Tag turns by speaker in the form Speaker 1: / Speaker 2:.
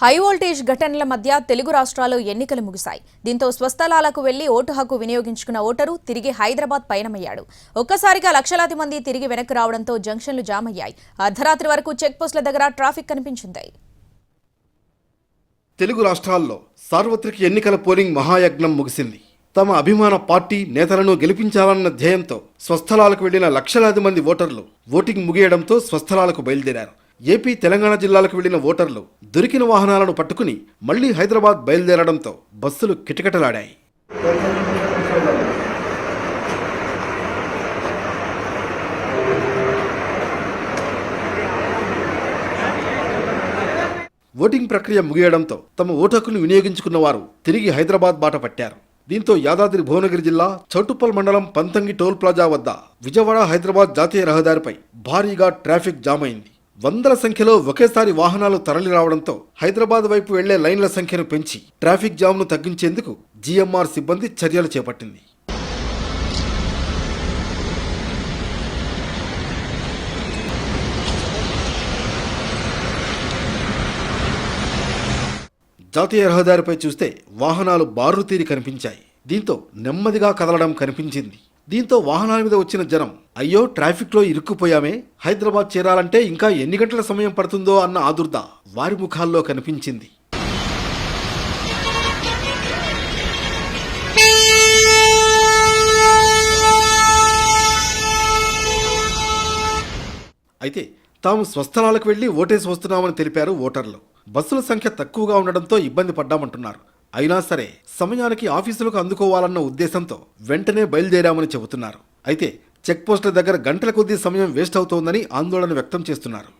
Speaker 1: high voltage ఘటనల మధ్య తెలుగు రాష్ట్రాల్లో ఎన్నికలు ముగిశాయి దీంతో స్వస్థలాలకు వెళ్లి ఓటు హక్కు వినియోగించుకున్న ఓటరు తిరిగి హైదరాబాద్ పయనమయ్యాడు ఒక్కసారిగా లక్షలాది మంది తిరిగి వెనక్కి రావడంతో జంక్షన్లు జామ్ అయ్యాయి అర్ధరాత్రి వరకు చెక్పోస్టుల దగ్గర ట్రాఫిక్ కనిపించింది
Speaker 2: తెలుగు రాష్ట్రాల్లో సార్వత్రిక ఎన్నికల పోలింగ్ మహాయజ్ఞం ముగిసింది తమ అభిమాన పార్టీ నేతలను గెలిపించాలన్న ధ్యేయంతో స్వస్థలాలకు వెళ్లిన లక్షలాది మంది ఓటర్లు ఓటింగ్ ముగియడంతో స్వస్థలాలకు బయలుదేరారు ఏపీ తెలంగాణ జిల్లాలకు వెళ్లిన ఓటర్లు దొరికిన వాహనాలను పట్టుకుని మళ్లీ హైదరాబాద్ బయలుదేరడంతో బస్సులు కిటకిటలాడాయి ఓటింగ్ ప్రక్రియ ముగియడంతో తమ ఓటకును వినియోగించుకున్న వారు తిరిగి హైదరాబాద్ బాట పట్టారు దీంతో యాదాద్రి భువనగిరి జిల్లా చౌటుప్పల్ మండలం పంతంగి టోల్ ప్లాజా వద్ద విజయవాడ హైదరాబాద్ జాతీయ రహదారిపై భారీగా ట్రాఫిక్ జామ్ అయింది వందల సంఖ్యలో ఒకేసారి వాహనాలు తరలి రావడంతో హైదరాబాద్ వైపు వెళ్లే లైన్ల సంఖ్యను పెంచి ట్రాఫిక్ జామ్ను తగ్గించేందుకు జీఎంఆర్ సిబ్బంది చర్యలు చేపట్టింది జాతీయ రహదారిపై చూస్తే వాహనాలు తీరి కనిపించాయి దీంతో నెమ్మదిగా కదలడం కనిపించింది దీంతో వాహనాల మీద వచ్చిన జనం అయ్యో ట్రాఫిక్లో ఇరుక్కుపోయామే హైదరాబాద్ చేరాలంటే ఇంకా ఎన్ని గంటల సమయం పడుతుందో అన్న ఆదుర్ద వారి ముఖాల్లో కనిపించింది అయితే తాము స్వస్థలాలకు వెళ్లి ఓటేసి వస్తున్నామని తెలిపారు ఓటర్లు బస్సుల సంఖ్య తక్కువగా ఉండడంతో ఇబ్బంది పడ్డామంటున్నారు అయినా సరే సమయానికి ఆఫీసులకు అందుకోవాలన్న ఉద్దేశంతో వెంటనే బయలుదేరామని చెబుతున్నారు అయితే చెక్పోస్టుల దగ్గర గంటల కొద్దీ సమయం వేస్ట్ అవుతోందని ఆందోళన వ్యక్తం చేస్తున్నారు